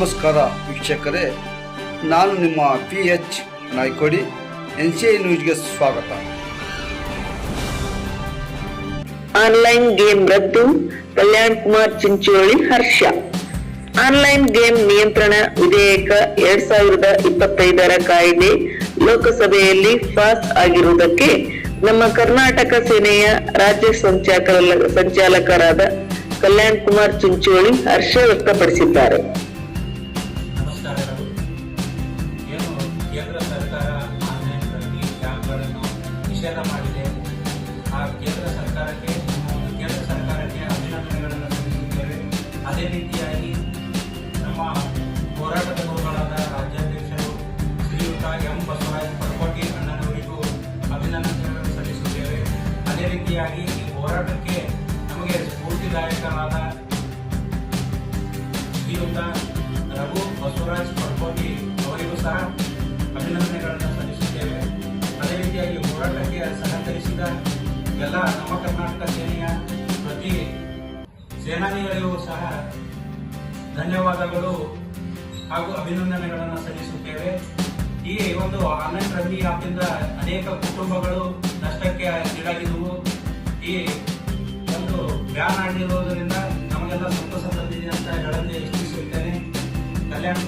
ನಮಸ್ಕಾರ ವೀಕ್ಷಕರೇ, ನಾನು ನಿಮ್ಮ P H Naikodi N C I ನ್ಯೂಸ್ಗೆ ಸ್ವಾಗತ. ಆನ್ಲೈನ್ ಗೇಮ್ ರದ್ದು, ಕಲ್ಯಾಣ್ ಕುಮಾರ್ ಚಿಂಚೋಳಿ, ಹರ್ಷ. ಆನ್ಲೈನ್ ಗೇಮ್ ನಿಯಂತ್ರಣ ವಿಧೇಯಕ ಎರಡ್ ಸಾವಿರದ ಇಪ್ಪತ್ತೈದರ ಕಾಯ್ದೆ ಲೋಕಸಭೆಯಲ್ಲಿ ಪಾಸ್ ಆಗಿರುವುದಕ್ಕೆ ನಮ್ಮ ಕರ್ನಾಟಕ ಸೇನೆಯ ರಾಜ್ಯ ಸಂಚಾಲಕ ಸಂಚಾಲಕರಾದ ಕಲ್ಯಾಣ್ ಕುಮಾರ್ ಚಿಂಚೋಳಿ ಹರ್ಷ ವ್ಯಕ್ತಪಡಿಸಿದ್ದಾರೆ. ಕೇಂದ್ರ ಸರ್ಕಾರ ಆನ್ಲೈನ್ ರಲ್ಲಿ ಆ್ಯಪ್ಗಳನ್ನು ನಿಷೇಧ ಮಾಡಿದೆ. ಆ ಕೇಂದ್ರ ಸರ್ಕಾರಕ್ಕೆ ಕೇಂದ್ರ ಸರ್ಕಾರಕ್ಕೆ ಅಭಿನಂದನೆಗಳನ್ನು ಸಲ್ಲಿಸುತ್ತೇವೆ. ಅದೇ ರೀತಿಯಾಗಿ ನಮ್ಮ ಹೋರಾಟದ ಗುರುಗಳಾದ ರಾಜ್ಯಾಧ್ಯಕ್ಷರು ಶ್ರೀಯುತ ಎಂ ಬಸವರಾಜ್ ಪಡಕೋಟಿ ಅಣ್ಣನವರಿಗೂ ಅಭಿನಂದನೆಗಳನ್ನು ಸಲ್ಲಿಸುತ್ತೇವೆ. ಅದೇ ರೀತಿಯಾಗಿ ಈ ಹೋರಾಟಕ್ಕೆ ನಮಗೆ ಸ್ಫೂರ್ತಿದಾಯಕರಾದ ಶ್ರೀಯುತ ರಘು ಬಸವರಾಜ್ ಪಡ್ಕೋಟಿ ಅವರಿಗೂ ಸಹ ಹೋರಾಟಕ್ಕೆ ಸಹಕರಿಸಿದ ಎಲ್ಲ ನಮ್ಮ ಕರ್ನಾಟಕ ಸೇನೆಯ ಪ್ರತಿ ಸೇನಾನಿಗಳಿಗೂ ಸಹ ಧನ್ಯವಾದಗಳು ಹಾಗೂ ಅಭಿನಂದನೆಗಳನ್ನು ಸಲ್ಲಿಸುತ್ತೇವೆ. ಈ ಒಂದು ಆನ್ಲೈನ್ ರಂಗಿ ಆಪ್ನಿಂದ ಅನೇಕ ಕುಟುಂಬಗಳು ನಷ್ಟಕ್ಕೆ ಈಡಾಗಿದ್ದವು. ಈ ಒಂದು ಬ್ಯಾನ್ ಆಗಿರುವುದರಿಂದ ನಮಗೆಲ್ಲ ಸಂತಸ ತಂದಿದೆ ಅಂತ ಹೇಳಲು ಇಷ್ಟಿಸುತ್ತೇನೆ ಕಲ್ಯಾಣ್